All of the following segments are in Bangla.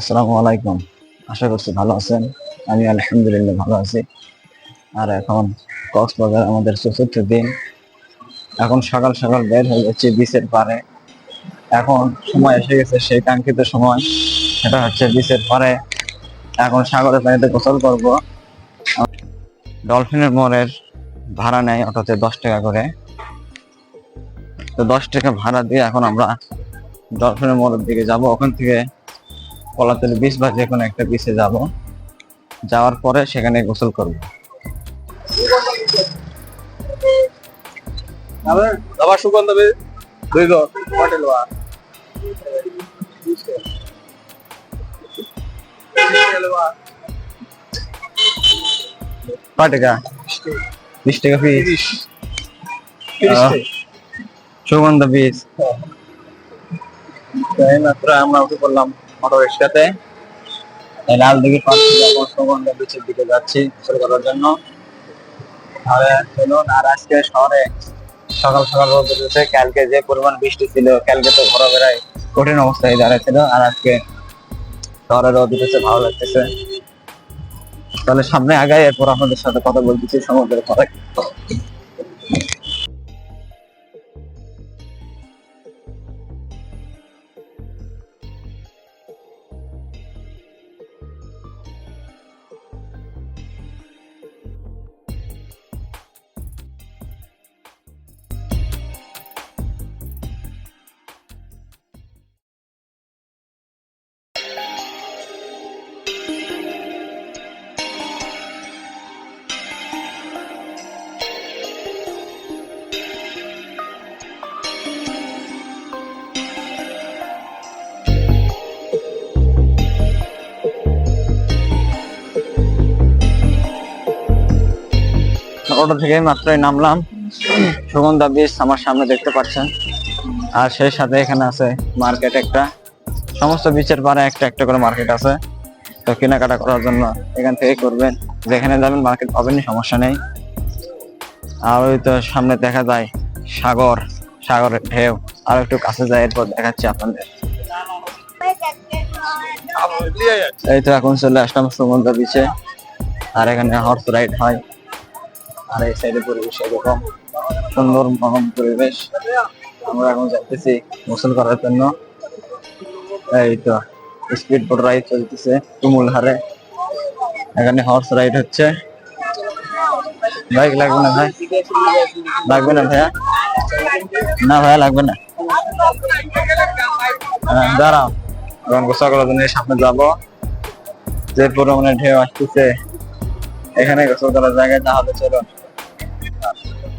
আসসালামু আলাইকুম। আশা করছি ভালো আছেন। আমি আলহামদুলিল্লাহ ভালো আছি। আর এখন কক্সবাজার আমাদের চতুর্থ দিন। এখন সকাল সকাল বের হয়ে যাচ্ছি বিচের পারে এখন সময় এসে গেছে, সেই কাঙ্ক্ষিত সময়। সেটা হচ্ছে বিচের পারে এখন সাগরের পানিতে গোসল করব। ডলফিনের মোড়ের ভাড়া নেয় অটোতে দশ টাকা করে। তো দশ টাকা ভাড়া দিয়ে এখন আমরা ডলফিনের মোড়ের দিকে যাব। ওখান থেকে কলাতলি বিচ বা যে কোনো একটা বিচে যাব। যাওয়ার পরে সেখানে গোসল করব। আবার সুগন্ধ বে দুই গো হোটেল ওয়া টাকা? বিশ টাকা পিস সুগন্ধ বীজ তো এই মাত্র আমরা উঠে পড়লাম অটো রিক্সাতে লাল সুগন্ধ বীচের দিকে যাচ্ছি গোসল করার জন্য। আর চলুন আর আজকে শহরে সকাল সকাল রোদ উঠেছে, কালকে যে পরিমাণ বৃষ্টি ছিল, কালকে তো ঘোরাফেরায় কঠিন অবস্থায় দাঁড়াচ্ছিল, আর আজকে শহরে রোদ উঠেছে, ভালো লাগতেছে। তাহলে সামনে আগাই, এরপর আপনাদের সাথে কথা বলতেছি সমুদ্রের কথা অটো থেকে মাত্রই নামলাম। সুগন্ধা বীজ আমার সামনে দেখতে পাচ্ছেন। আর সেই সাথে এখানে আছে মার্কেট একটা। সমস্ত বিচের পারে একটা একটা করে মার্কেট আছে। তো কেনাকাটা করার জন্য এখান থেকে করবেন। যেখানে যাবেন মার্কেট পাবেনই, সমস্যা নেই। আর ওই তো সামনে দেখা যায় সাগর সাগরের ঢেউ। আর একটু কাছে যায়, এরপর দেখাচ্ছি আপনাদের। এই তো এখন চলে আসলাম সুগন্ধা বিচে আর এখানে হর্স রাইড হয়। আর এই সাইডে পরিবেশ এরকম সুন্দর মনোরম পরিবেশ। আমরা এখন যাইতেছি গোসল করার জন্য। এই তো স্পিড বোট রাইড চলতেছে তুমুল হারে। এখানে হর্স রাইড হচ্ছে। বাইক লাগবে না ভাই? লাগবে না ভাইয়া? না ভাইয়া লাগবে না। হ্যাঁ, দাঁড়াও। এখন গোসল করার জন্য সামনে যাব। যে পরিমাণে ঢেউ আসতেছে এখানে গোসল করার জায়গায় তাহলে চলো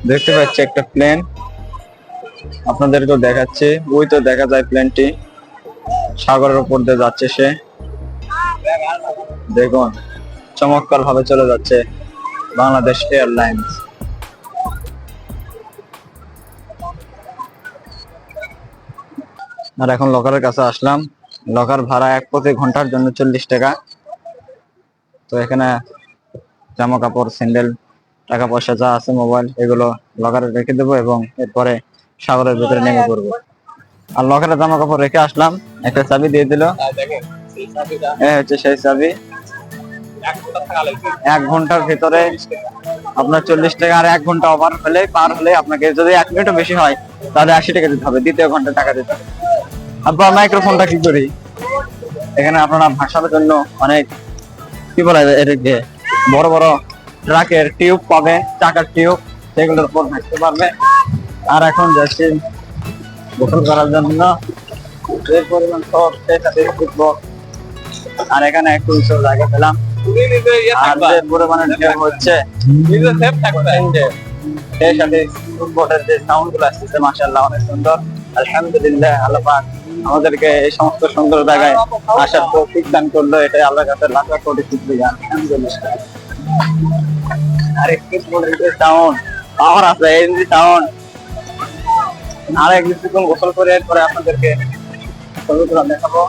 দেখতে পাচ্ছি একটা প্লেন আপনাদেরকেও দেখাচ্ছি। ওই তো দেখা যায় প্লেনটি সাগরের উপর দিয়ে যাচ্ছে সে। দেখুন চমৎকার ভাবে চলে যাচ্ছে বাংলাদেশ এয়ারলাইন্স। আর এখন লকারের কাছে আসলাম। লকার ভাড়া এক প্রতি ঘণ্টার জন্য চল্লিশ টাকা। তো এখানে জামা কাপড় স্যান্ডেল টাকা পয়সা যা আছে মোবাইল এগুলো লকারে রেখে দেবো এবং এরপরে সাগরের ভেতরে নেমে পড়ব। আর লকারে জামা কাপড় রেখে আসলাম একটা চাবি দিয়ে দিল। এই হচ্ছে সেই চাবি। এক ঘণ্টার ভিতরে আপনার চল্লিশ টাকা আর এক ঘণ্টা ওভার হলে পার হলে আপনাকে যদি এক মিনিটও বেশি হয় তাহলে আশি টাকা দিতে হবে দ্বিতীয় ঘণ্টা টাকা দিতে হবে। আব্বা মাইক্রোফোনটা কি করি? এখানে আপনারা ভাষার জন্য অনেক কি বলে এটাকে? বড় বড় ট্রাকের টিউব পাবে, চাকার টিউব, সেগুলোর উপর থাকতে পারবে। আর এখন যাচ্ছি গোসল করার জন্য। যে পরিমাণ সব ফুটবল আর এখানে একটু উঁচু জায়গা পেলাম। যে সাউন্ডগুলো মাশাআল্লাহ অনেক সুন্দর। আল্লাহ আমাদেরকে এই সমস্ত সুন্দর জায়গায় আসার তৌফিক দান করল। এটাই আল্লাহর কাছে লাখ কোটি সাউন্ড পাওয়ার আছে এই যে সাউন্ড আর এক কিছুক্ষণ গোসল করে আপনাদেরকে দেখাবো।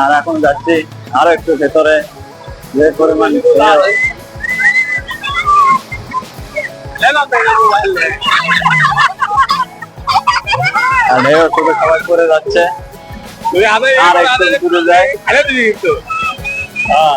আর এখন যাচ্ছি আরও একটু ভেতরে। যে পরিমাণ আর ঢেউ সবাই করে যাচ্ছে। তুই আর একটু দূরে কিন্তু। হ্যাঁ।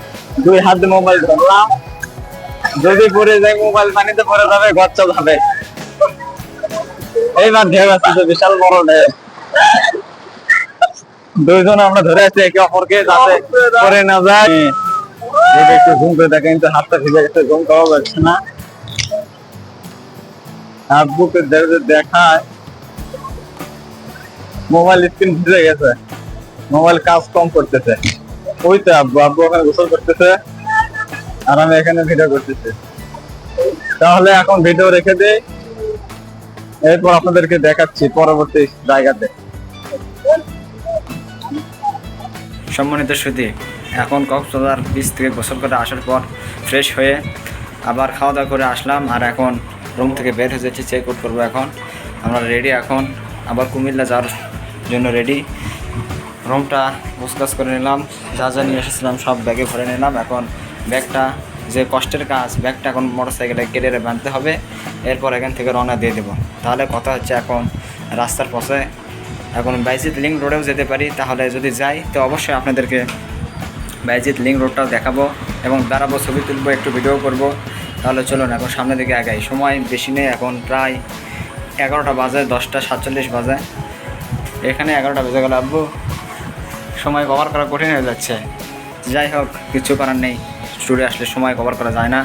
দুই হাত মোবাইল ধরলাম। যদি পড়ে যায় মোবাইল পানিতে পড়ে যাবে গচ্চা যাবে। এইবার ঢেউ আসছে বিশাল বড় ঢেউ দুইজন আমরা ধরে আছি একে অপরকে যাতে পরে না যায়। যদি একটু ঘুম করে দেখেন কিন্তু হাতটা ভিজে গেছে ঘুম করা যাচ্ছে না। হাত বুকে দে- দেখায় মোবাইল স্ক্রিন ভিজে গেছে। মোবাইল কাজ কম করতেছে। ওই তো আব্বু আব্বু ওখানে গোসল করতেছে আর আমি এখানে ভিডিও করতেছি। তাহলে এখন ভিডিও রেখে দিই। এরপর আপনাদেরকে দেখাচ্ছি পরবর্তী জায়গাতে। সম্মানিত সুদী এখন কক্সবাজার বিচ থেকে গোসল করে আসার পর ফ্রেশ হয়ে আবার খাওয়া দাওয়া করে আসলাম আর এখন রুম থেকে বের হয়ে যাচ্ছি চেক আউট করব এখন। আমরা রেডি এখন, আবার কুমিল্লা যাওয়ার জন্য রেডি রুমটা গোসগাছ করে নিলাম, যা যা নিয়ে এসেছিলাম সব ব্যাগে ভরে নিলাম। এখন ব্যাগটা, যে কষ্টের কাজ, ব্যাগটা এখন মোটর সাইকেলে কেটে বাঁধতে হবে। এরপর এখান থেকে রওনা দিয়ে দেবো। তাহলে কথা হচ্ছে এখন রাস্তার পথে। এখন বাইজিৎ লিঙ্ক রোডেও যেতে পারি, তাহলে যদি যাই, তো অবশ্যই আপনাদেরকে বাইজিৎ লিঙ্ক রোডটাও দেখাবো এবং দাঁড়াবো, ছবি তুলবো, একটু ভিডিও করব। তাহলে চলুন এখন সামনের দিকে আগাই। সময় বেশি নেই, এখন প্রায় এগারোটা বাজে, দশটা সাতচল্লিশ বাজে। এখানে এগারোটা বেজে গেল, আব্বু। সময় কভার করা কঠিন হয়ে যাচ্ছে। যাই হোক, কিছু করার নেই। স্টুডে আসলে সময় কভার করা যায় না।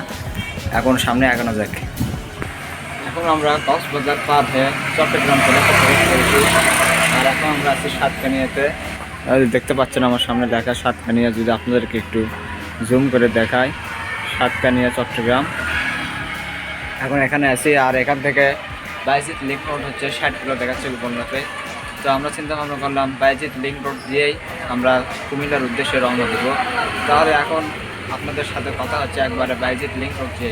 এখন সামনে এগানো যাক। এখন আমরা কক্সবাজার পার হয়ে চট্টগ্রাম করেছি আর এখন আমরা আছি সাতকানিয়াতে দেখতে পাচ্ছেন আমার সামনে দেখা সাতকানিয়া যদি আপনাদেরকে একটু জুম করে দেখায় সাতকানিয়া চট্টগ্রাম। এখন এখানে আছি আর এখান থেকে বাইজিৎ লিঙ্ক রোড হচ্ছে ষাট কিলো দেখাচ্ছে বন্যাতে তো আমরা চিন্তা ভাবনা করলাম বাইজিৎ লিঙ্ক রোড দিয়েই আমরা কুমিল্লার উদ্দেশ্যে রওনা দেবো। তাহলে এখন আপনাদের সাথে কথা হচ্ছে একবারে বাইজিৎ লিঙ্ক রোড যে।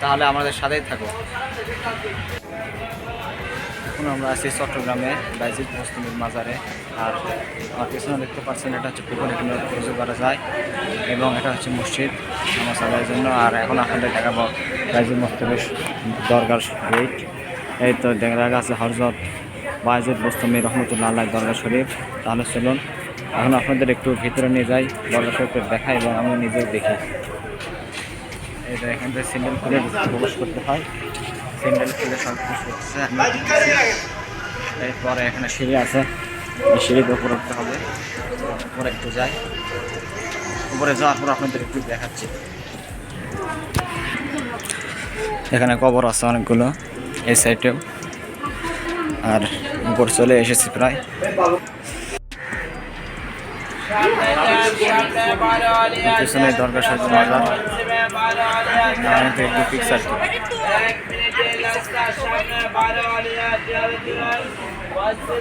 তাহলে আমাদের সাথেই থাকো। এখন আমরা আছি চট্টগ্রামে বাইজিৎ মুসলিমের মাজারে। আর আমার পেছনে দেখতে পাচ্ছেন, এটা হচ্ছে পুকুর এখানে পুজো করা যায়। এবং এটা হচ্ছে মসজিদ আমার আদায়ের জন্য। আর এখন আপনাদের দেখাবো বাইজিৎ মুসলিমের দরগার গেট এই তো দেখা আছে হরজত বাইজিৎ মুস্তমি রহমতুল্লাহ আল্লাহ দরগা শরীফ। তাহলে চলুন, এখন আপনাদের একটু ভিতরে নিয়ে যাই দরগা শরীফের দেখা এবং আমি নিজেও দেখি। এটা এখান থেকে সিঙ্গেল খুলে প্রবেশ করতে হয়। সিঙ্গেল খুলে সব কিছু এরপরে এখানে সিঁড়ি আছে। এই সিঁড়িতে উপরে উঠতে হবে। উপরে একটু যাই। উপরে যাওয়ার পর আপনাদের একটু দেখাচ্ছি। এখানে কবর আছে অনেকগুলো, এই সাইডেও। আর উপর চলে এসেছি প্রায়। পিছনে দরকার সাথে মাজার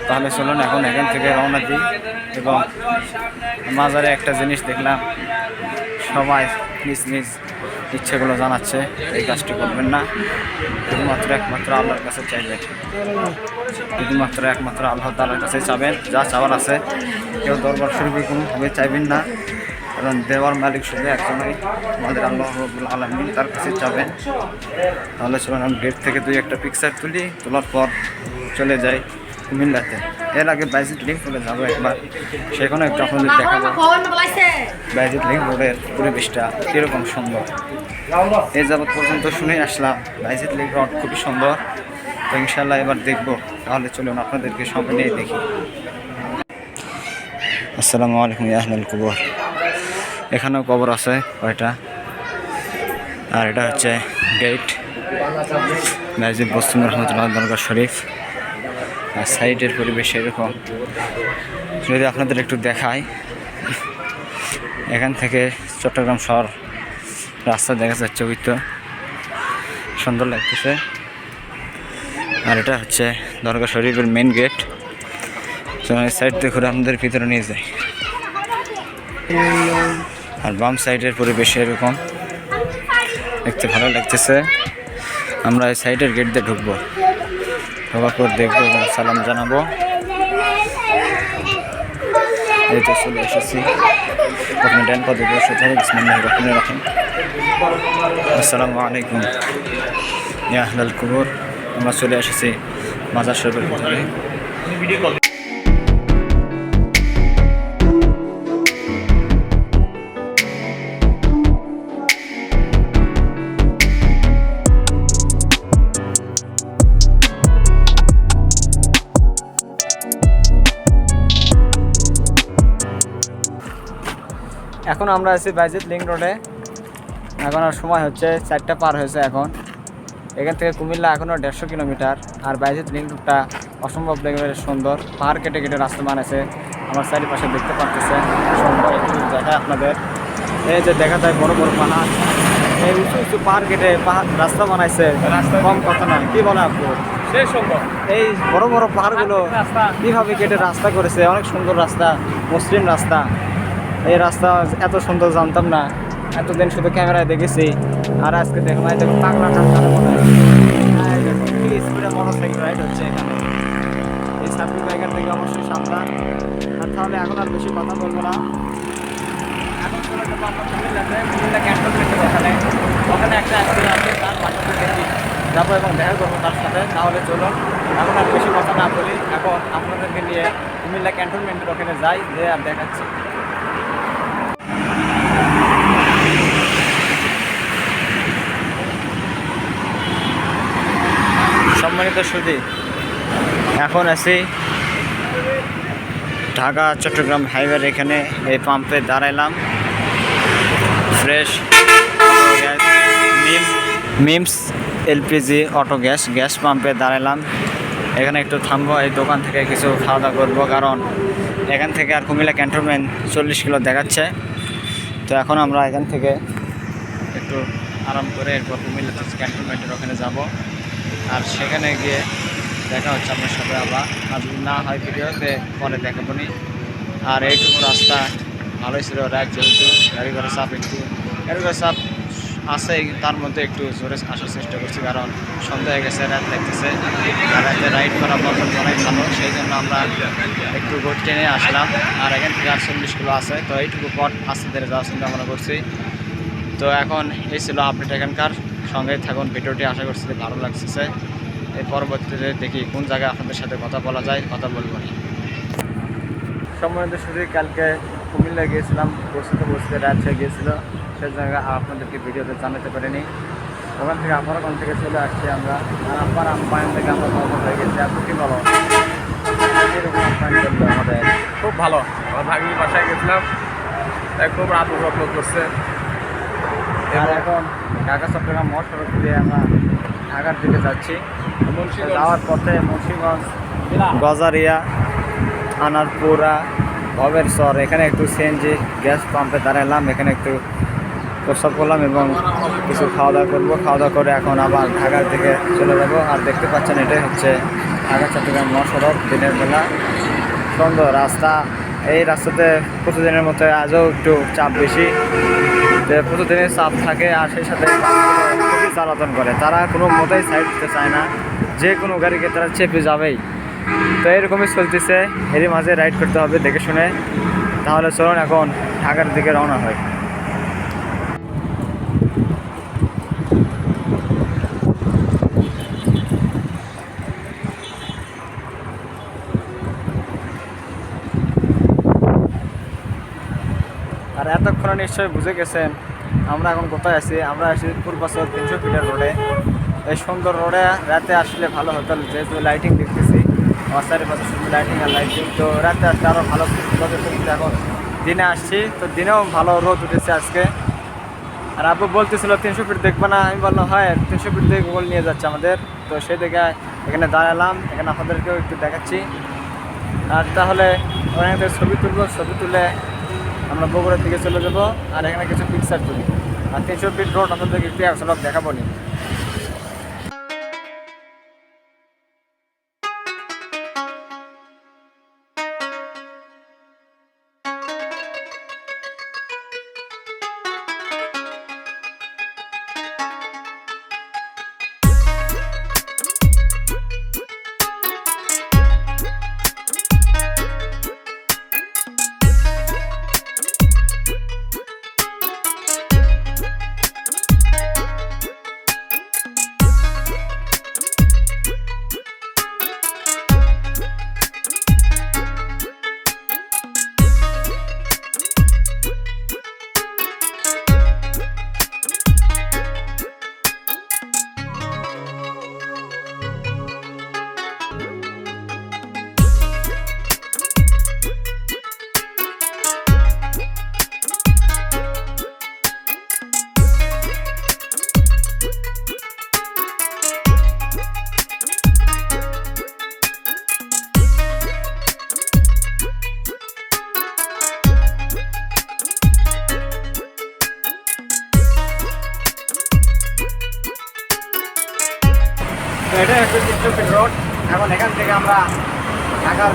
তাহলে চলুন এখন এখান থেকে রওনা দিই এবং মাজারে একটা জিনিস দেখলাম। সবাই নিজ নিজ ইচ্ছেগুলো জানাচ্ছে, এই কাজটি করবেন না। শুধুমাত্র একমাত্র আল্লাহর কাছে চাইবেন শুধুমাত্র একমাত্র আল্লাহ তালার কাছে চাবেন, যা চাওয়ার আছে। কেউ দরবার শরীফে কোনোভাবে চাইবেন না, কারণ দেওয়ার মালিক শুধু একজনই। আমাদের আল্লাহ রবুল তার কাছে চাবেন। তাহলে চলুন, আমি গেট থেকে দুই একটা পিকচার তুলি, তোলার পর চলে যাই। কুমিল্লাতে। এর আগে বাইজিৎ লিঙ্ক চলে যাব একবার। সেখানে একটু আপনাদের দেখাবো বাইজিৎ লিঙ্ক রোডের পরিবেশটা কীরকম সুন্দর। এই যাবৎ পর্যন্ত শুনে আসলাম বাইজিৎ লিঙ্ক রোড খুবই সুন্দর। তো ইনশাল্লাহ এবার দেখব। তাহলে চলুন আপনাদেরকে সঙ্গে নিয়ে দেখি। আসসালামু আলাইকুম ইয়াহলাল কবর। এখানেও কবর আছে, কয়টা? আর এটা হচ্ছে গেট বাইজিৎ বস্তুম রহমতুল্লাহ দরগা শরীফ। আর সাইডের পরিবেশ এরকম। যদি আপনাদের একটু দেখাই, এখান থেকে চট্টগ্রাম শহর রাস্তা দেখা যাচ্ছে ওই তো সুন্দর লাগতেছে। আর এটা হচ্ছে দরগা শরীফের মেন গেট সাইড দিয়ে ঘুরে আপনাদের ভিতরে নিয়ে যাই। আর বাম সাইডের পরিবেশ এরকম। দেখতে ভালো লাগতেছে। আমরা এই সাইডের গেট দিয়ে ঢুকবো। পর দেখব এবং সালাম জানাব। এই তো চলে এসেছি। আপনি ড্যান পদে বসে থাকুন। বিসমিল্লাহ রহমান রাখিম আসসালামু আলাইকুম। ইয়া আহলাল কুবুর। আমরা চলে এসেছি মাজার শরীফের ভিতরে এখন আমরা আছি বাইজিৎ লিঙ্ক রোডে। এখন আর সময় হচ্ছে চারটা পার হয়েছে এখন। এখান থেকে কুমিল্লা এখনও দেড়শো কিলোমিটার আর বাইজিৎ লিঙ্ক রোডটা অসম্ভব লেভেলের সুন্দর। পাহাড় কেটে কেটে রাস্তা বানাইছে। আমার চারিপাশে দেখতে পাচ্ছেছে সুন্দর একটু দেখায় আপনাদের। এই যে দেখা যায় বড় বড় পাহাড়। এই উঁচু উঁচু পাহাড় কেটে পাহাড় রাস্তা বানাইছে। কম কথা নয়। কি বলে আপু সেই সম্ভব। এই বড় বড় পাহাড়গুলো। কীভাবে কেটে রাস্তা করেছে? অনেক সুন্দর রাস্তা মসৃণ রাস্তা। এই রাস্তা এত সুন্দর জানতাম না। এতদিন শুধু ক্যামেরায় দেখেছি, আর আজকে দেখলাম এই দেখো পাগলা মোটরসাইকেল রাইড হচ্ছে এই থেকে অবশ্যই আর তাহলে এখন আর বেশি কথা বলব না। এখন চলে ওখানে। ওখানে একটা যাব এবং দেখা তার সাথে। তাহলে চলুন, এখন আর বেশি কথা না বলি। এখন আপনাদেরকে নিয়ে কুমিল্লা ক্যান্টনমেন্টের ওখানে যাই, যে আর দেখাচ্ছি। সম্মানিত সুদী এখন আছি ঢাকা, চট্টগ্রাম হাইওয়ের এখানে এই পাম্পে দাঁড়াইলাম। ফ্রেশ মিম, মিমস এলপিজি অটো গ্যাস গ্যাস পাম্পে দাঁড়াইলাম। এখানে একটু থামবো, এই দোকান থেকে কিছু খাওয়া দাওয়া করব, কারণ এখান থেকে আর কুমিল্লা ক্যান্টনমেন্ট চল্লিশ কিলো দেখাচ্ছে। তো এখন আমরা এখান থেকে একটু আরাম করে এরপর কুমিল্লা ক্যান্টনমেন্টের ওখানে যাব। আর সেখানে গিয়ে দেখা হচ্ছে আপনার সাথে আবার। আর না হয় ভিডিওতে পরে দেখাবো নি। আর এইটুকু রাস্তা ভালোই ছিল, রাত যেহেতু গাড়ি ঘোড়া চাপ একটু। গাড়ি ঘোড়া চাপ আছে, তার মধ্যে একটু জোরে আসার চেষ্টা করছি, কারণ সন্ধ্যা হয়ে গেছে, রাত লাগতেছে। আর রাতে রাইড করা বন্ধ করাই ভালো, সেই জন্য আমরা একটু গোট টেনে আসলাম। আর এখান থেকে আটচল্লিশ কিলো আছে, তো এইটুকু পথ আস্তে ধীরে যাওয়ার চিন্তা ভাবনা করছি। তো এখন এই ছিল আপডেট এখানকার। সঙ্গে থাকুন ভিডিওটি আশা করছি যে ভালো লাগছে। এর পরবর্তীতে দেখি কোন জায়গায় আপনাদের সাথে কথা বলা যায় কথা বলব সম্মানিত শুধু কালকে কুমিল্লা গিয়েছিলাম বসতে বসতে রাজ্যে গিয়েছিল। সেই জায়গায় আপনাদেরকে ভিডিওতে জানাতে পারিনি। ওখান থেকে আমার ওখান থেকে চলে আসছি আমরা। আর আব্বার আম্পায়ন থেকে আমরা নর্মাল হয়ে গেছি এরকম আপ্যায়ন করল আমাদের খুব ভালো। আমার বাসায় গেছিলাম। খুব রাত উপলব্ধ করছে। আর এখন ঢাকা চট্টগ্রাম মহাসড়ক দিয়ে আমরা ঢাকার দিকে যাচ্ছি। যাওয়ার পথে মুন্সিগঞ্জ গজারিয়া আনারপুরা ভবের এখানে একটু সিএনজি গ্যাস পাম্পে দাঁড়ালাম এখানে একটু প্রস্তাব করলাম এবং কিছু খাওয়া দাওয়া করব। খাওয়া দাওয়া করে এখন আবার ঢাকার দিকে চলে যাব। আর দেখতে পাচ্ছেন এটাই হচ্ছে ঢাকা চট্টগ্রাম মহাসড়ক। দিনের বেলা সুন্দর রাস্তা। এই রাস্তাতে প্রতিদিনের মতো আজও একটু চাপ বেশি। যে প্রতিদিনের চাপ থাকে আর সেই সাথে চালাতন করে। তারা কোনো মতেই সাইড দিতে চায় না। যে কোনো গাড়িকে তারা চেপে যাবেই। তো এরকমই চলতেছে। এরই মাঝে রাইড করতে হবে দেখে শুনে। তাহলে চলুন এখন ঢাকার দিকে রওনা হয়। এতক্ষণে নিশ্চয়ই বুঝে গেছেন, আমরা এখন কোথায় আছি? আমরা আছি পূর্বাচল তিনশো ফিটার রোডে এই সুন্দর রোডে রাতে আসলে ভালো হতো যেহেতু লাইটিং দেখতেছি। আমার চারিপাশে শুধু লাইটিং আর লাইটিং তো রাতে আসলে আরও ভালো এখন দিনে আসছি, তো দিনেও ভালো রোদ উঠেছে আজকে। আর আব্বু বলতেছিল, তিনশো ফিট দেখবে না। আমি বললাম, হয়, তিনশো ফিট দিয়ে গুগল নিয়ে যাচ্ছে আমাদের। তো সেই দেখে এখানে দাঁড়ালাম, এখানে আপনাদেরকেও একটু দেখাচ্ছি। আর তাহলে ওখানে ছবি তুলবো, ছবি তুলে আমরা বগুড়ার দিকে চলে যাব আর এখানে কিছু পিকচার তুলি। আর তিনশো ফিট রোড আপনাদেরকে একটু একশো দেখাবো নি। এটা হচ্ছে চিত্রপীঠ রোড। এখন এখান থেকে আমরা ঢাকার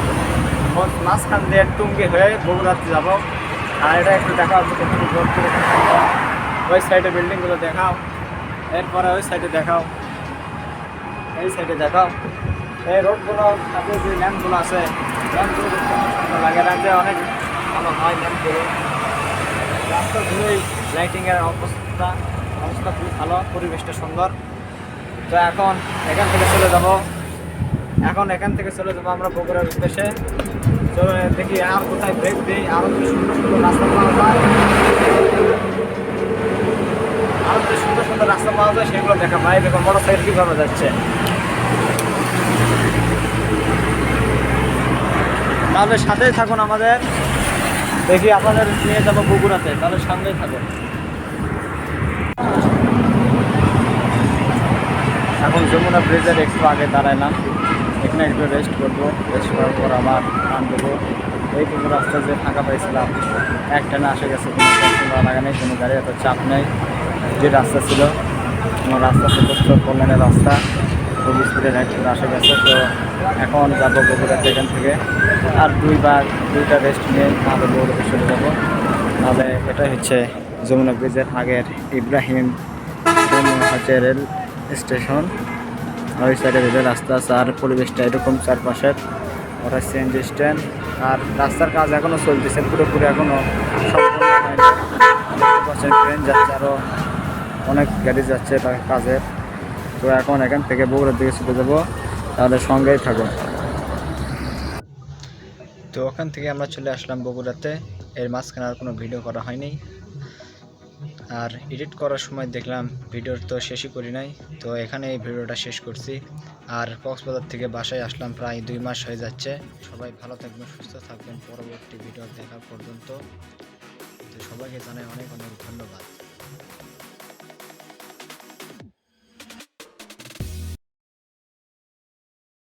মাঝখান দিয়ে টুঙ্গি হয়ে বগুড়াতে যাব। আর এটা একটু দেখা হচ্ছে কতটুকু রোড ওই সাইডে বিল্ডিংগুলো দেখাও। এরপরে ওই সাইডে দেখাও। এই সাইডে দেখাও। এই রোডগুলো সাথে যে ল্যাম্পগুলো আছে, ল্যাম্পগুলো সুন্দর লাগে। রাতে অনেক ভালো হয় ল্যাম্পগুলো। রাস্তা ধরেই লাইটিংয়ের অবস্থা অবস্থা খুবই ভালো, পরিবেশটা সুন্দর। তো এখন এখান থেকে চলে যাব। এখন এখান থেকে চলে যাব আমরা বগুড়ার উদ্দেশ্যে। দেখি আর কোথায় ব্রেক দিই আরও কি সুন্দর সুন্দর রাস্তা পাওয়া যায়। আরও যে সুন্দর সুন্দর রাস্তা পাওয়া যায়, সেগুলো দেখা ভাই, দেখো মোটর সাইকেল কীভাবে যাচ্ছে। তাহলে সাথেই থাকুন আমাদের। দেখি আপনাদের নিয়ে যাব বগুড়াতে, তাহলে সামনেই থাকুন। এখন যমুনা ব্রিজের একটু আগে দাঁড়াইলাম। এখানে একটু রেস্ট করব রেস্ট করার পর আবার টান দেবো। এইটুকু রাস্তা যে ফাঁকা পাইছিলাম একটা না আসে গেছে, কোনো টেনশন লাগে নেই, কোনো গাড়ি এত চাপ নেই। যে রাস্তা ছিল, আমার রাস্তা প্রত্যেক কল্যাণের রাস্তা। খুব স্পিডে রাইড আসে গেছে, তো এখন যাব বগুড়াতে এখান থেকে। আর দুই বা দুইটা রেস্ট নিয়ে তাহলে বগুড়াতে চলে যাব। তাহলে এটা হচ্ছে যমুনা ব্রিজের আগের ইব্রাহিম হচ্ছে রেল। স্টেশন। ওই সাইডে রেলের রাস্তা আছে, আর পরিবেশটা এরকম চারপাশের ওটা সিএনজি স্ট্যান্ড আর রাস্তার কাজ এখনও চলতেছে, পুরোপুরি এখনও ট্রেন যাচ্ছে আরও অনেক গাড়ি যাচ্ছে তার কাজের। তো এখন এখান থেকে বগুড়ার দিকে ছুটে যাব, তাহলে সঙ্গেই থাকুন। তো ওখান থেকে আমরা চলে আসলাম বগুড়াতে। এর মাঝখানে আর কোনো ভিডিও করা হয়নি। আর এডিট করার সময় দেখলাম ভিডিওর তো শেষই করি নাই, তো এখানে এই ভিডিওটা শেষ করছি। আর কক্সবাজার থেকে বাসায় আসলাম প্রায় দুই মাস হয়ে যাচ্ছে। সবাই ভালো থাকবেন, সুস্থ থাকবেন। পরবর্তী ভিডিও দেখা পর্যন্ত। তো সবাইকে জানাই অনেক অনেক ধন্যবাদ।